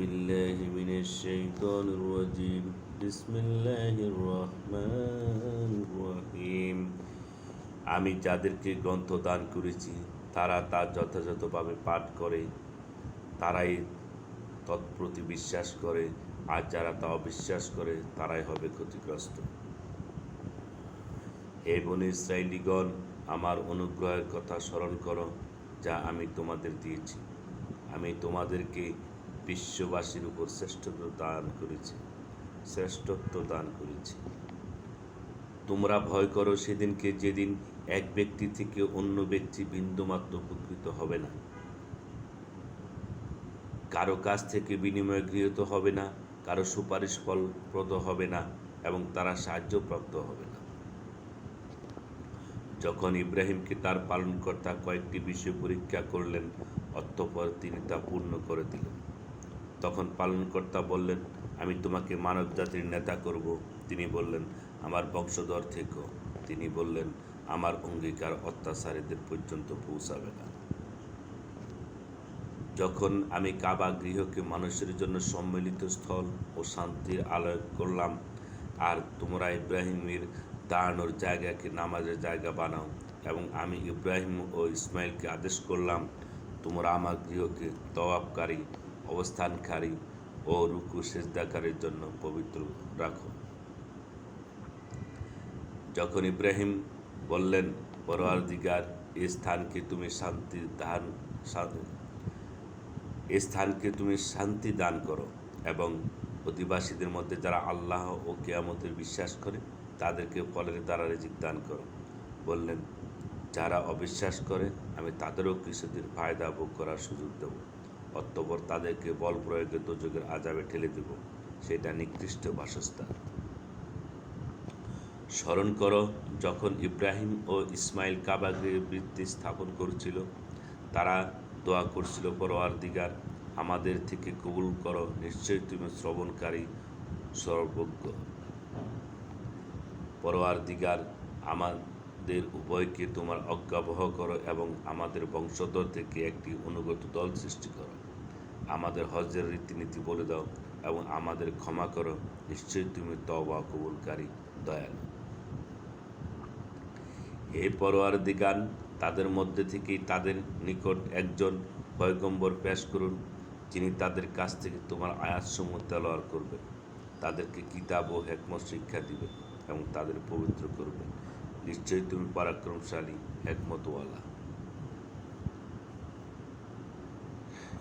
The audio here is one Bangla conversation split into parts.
بالله من الشيطان الرجيم بسم الله الرحمن الرحيم আমি যাদেরকে গ্রন্থ দান করেছি তারা তা যথাযথভাবে পাঠ করে তারাই তৎপ্রতি বিশ্বাস করে আর যারা তা অবিশ্বাস করে তারাই হবে ক্ষতিগ্রস্ত হে বনে ইসরায়েলিগণ আমার অনুগ্রহের কথা স্মরণ করো যা আমি তোমাদের দিয়েছি আমি তোমাদেরকে বিশ্ববাসীর উপর শ্রেষ্ঠত্ব দান করেছে, শ্রেষ্ঠত্ব দান করেছে। তোমরা ভয় করো সেদিনকে যেদিন এক ব্যক্তি থেকে অন্য ব্যক্তি বিন্দুমাত্র উপকৃত হবে না। কারও কাছ থেকে বিনিময় গৃহীত হবে না, কারও সুপারিশ ফলপ্রদ হবে না এবং তারা সাহায্যপ্রাপ্ত হবে না। যখন ইব্রাহিমকে তার পালনকর্তা কয়েকটি বিষয় পরীক্ষা করলেন, অতঃপর তিনি তা পূর্ণ করে দিলেন। তখন পালনকর্তা বললেন, আমি তোমাকে মানব জাতির নেতা করব। তিনি বললেন, আমার বংশধর থেকেও তিনি বললেন, আমার অঙ্গীকার অত্যাচারীদের পর্যন্ত পৌঁছাবে না। যখন আমি কাবা গৃহকে মানুষের জন্য সম্মিলিত স্থল ও শান্তির আলয় করলাম, আর তোমরা ইব্রাহিমের দাঁড়ানোর জায়গাকে নামাজের জায়গা বানাও এবং আমি ইব্রাহিম ও ইসমাইলকে আদেশ করলাম, তোমরা আমার গৃহকে তওয়াবকারী অবস্থানকারী ও রুকু সেজদাকারীর জন্য পবিত্র রাখো। যখন ইব্রাহিম বললেন, পরওয়ারদিগার, এ স্থানকে তুমি শান্তি দান এ স্থানকে তুমি শান্তি দান করো এবং অধিবাসীদের মধ্যে যারা আল্লাহ ও কেয়ামতের বিশ্বাস করে, তাদেরকে ফলের দ্বারা রিজিক দান করো। বললেন, যারা অবিশ্বাস করে, আমি তাদেরও কিছুদিন ফায়দা ভোগ করার সুযোগ দেব। অতঃপর তাদেরকে বল প্রয়োগে দুযোগের আজাবে ঠেলে দেব, সেটা নিকৃষ্ট বাসস্থান। স্মরণ করো, যখন ইব্রাহিম ও ইসমাইল কাবাগের বৃত্তি স্থাপন করছিল, তারা দোয়া করছিল পরোয়ার দিগার আমাদের থেকে কবুল করো নিশ্চয়ই তুমি শ্রবণকারী, সর্বজ্ঞ। পরোয়ার দিগার আমাদের উভয়কে তোমার অজ্ঞাবহ করো এবং আমাদের বংশধর থেকে একটি অনুগত দল সৃষ্টি করো। আমাদের হজের রীতিনীতি বলে দাও এবং আমাদের ক্ষমা করো। নিশ্চয়ই তুমি তবা কবুলকারী, দয়ালু। হে পরোয়ার দিগান তাদের মধ্যে থেকেই তাদের নিকট একজন পয়গম্বর পেশ করুন, যিনি তাদের কাছ থেকে তোমার আয়াতসমূহ তেলোয়ার করবেন। তাদেরকে কিতাব ও হেকমত শিক্ষা দিবেন এবং তাদের পবিত্র করবেন। নিশ্চয়ই তুমি পরাক্রমশালী হেকমতওয়ালা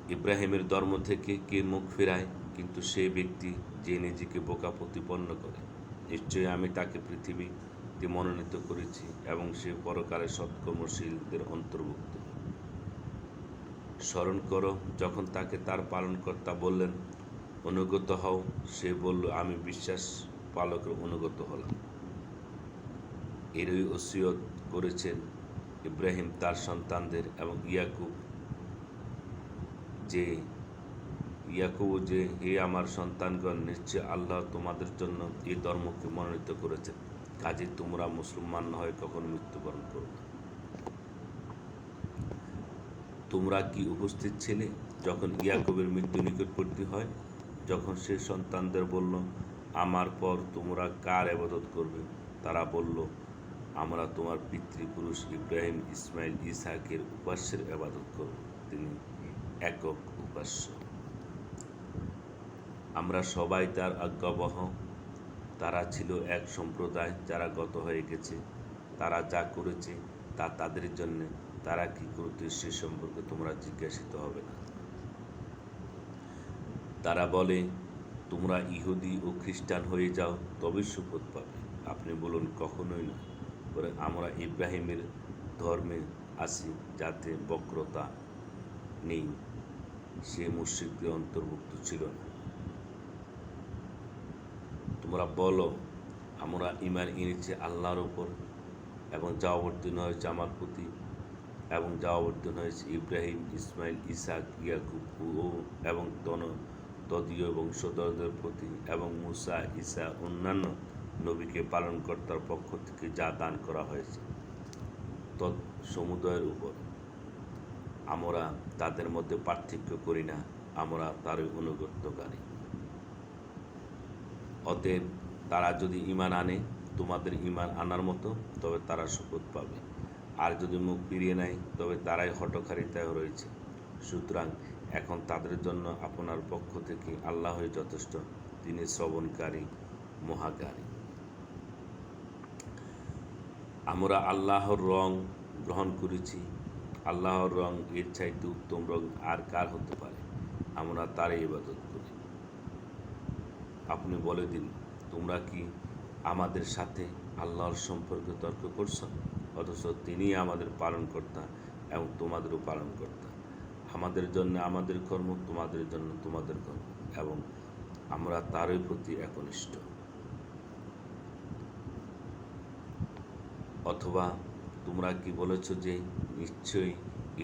ইব্রাহিমের ধর্ম থেকে কে মুখ ফেরায়, কিন্তু সে ব্যক্তি যে নিজেকে বোকা প্রতিপন্ন করে, নিশ্চয়ই আমি তাকে পৃথিবীতে মনোনীত করেছি এবং সে পরকালে সৎকর্মশীলদের অন্তর্ভুক্ত। স্মরণ করো, যখন তাকে তার পালনকর্তা বললেন, অনুগত হও। সে বলল, আমি বিশ্বাস পালকের অনুগত হলাম। এরই ওসিয়ত করেছেন ইব্রাহিম তার সন্তানদের এবং ইয়াকুব যে ইয়াকুব যে, হে আমার সন্তানগণ, নিশ্চয় আল্লাহ তোমাদের জন্য এই ধর্মকে মনোনীত করেছেন। কাজে তোমরা মুসলমান না হয়ে কখন মৃত্যুবরণ করবে তোমরা কি উপস্থিত ছিলে যখন ইয়াকুবের মৃত্যু নিকটবর্তী হয়? যখন সে সন্তানদের বলল, আমার পর তোমরা কার আবাদত করবে? তারা বলল আমরা তোমার পিতৃপুরুষ ইব্রাহিম, ইসমাইল, ইসাকের উপাস্যের আবাদত করব। তিনি একক উপাস্য। আমরা সবাই তার আজ্ঞাবহ। তারা ছিল এক সম্প্রদায় যারা গত হয়ে গেছে। তারা যা করেছে তা তাদের জন্যে। তারা কি করতে সে সম্পর্কে তোমরা জিজ্ঞাসিত হবে না। তারা বলে, তোমরা ইহুদি ও খ্রিস্টান হয়ে যাও, তবে সুপথ পাবে। আপনি বলুন, কখনোই নয়। করে আমরা ইব্রাহিমের ধর্মে আসি যাতে বক্রতা নেই, সে মুশ্রিকদের অন্তর্ভুক্ত ছিল না। তোমরা বলো, আমরা ইমান এনেছি আল্লাহর ওপর এবং যা অবতীর্ণ হয়েছে আমার প্রতি এবং যা অবতীর্ণ হয়েছে ইব্রাহিম, ইসমাইল, ইসাক, ইয়াকুব এবং তন, তদীয় বংশধরদের প্রতি এবং মুসা ইসা অন্যান্য নবীকে পালনকর্তার পক্ষ থেকে যা দান করা হয়েছে, তৎ সমুদয়ের উপর। আমরা তাদের মধ্যে পার্থক্য করি না, আমরা তারই অনুগত্যকারী। অতএব তারা যদি ইমান আনে, তোমাদের ইমান আনার মতো, তবে তারা শপথ পাবে। আর যদি মুখ ফিরিয়ে নেয়, তবে তারাই হটকারিতায় রয়েছে। সুতরাং এখন তাদের জন্য আপনার পক্ষ থেকে আল্লাহই যথেষ্ট, তিনি শ্রবণকারী, মহাকারী। আমরা আল্লাহর রং গ্রহণ করেছি। আল্লাহর রং এর চাইতে উত্তম রং আর কার হতে পারে? আমরা তারই ইবাদত করি। আপনি বলে দিন, তোমরা কি আমাদের সাথে আল্লাহর সম্পর্কে তর্ক করছ? অথচ তিনি আমাদের পালনকর্তা এবং তোমাদেরও পালনকর্তা। আমাদের জন্য আমাদের কর্ম, তোমাদের জন্য তোমাদের কর্ম এবং আমরা তারই প্রতি একনিষ্ঠ। অথবা তোমরা কি বলেছ যে নিশ্চয়ই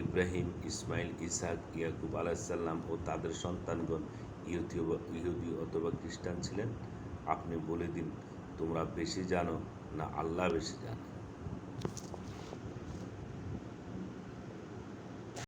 ইব্রাহিম, ইসমাইল ইসাক ইয়াকুব আলাহিসাল্লাম ও তাদের সন্তানগণ ইহুদি ইহুদি অথবা খ্রিস্টান ছিলেন? আপনি বলে দিন, তোমরা বেশি জানো না আল্লাহ বেশি জানো।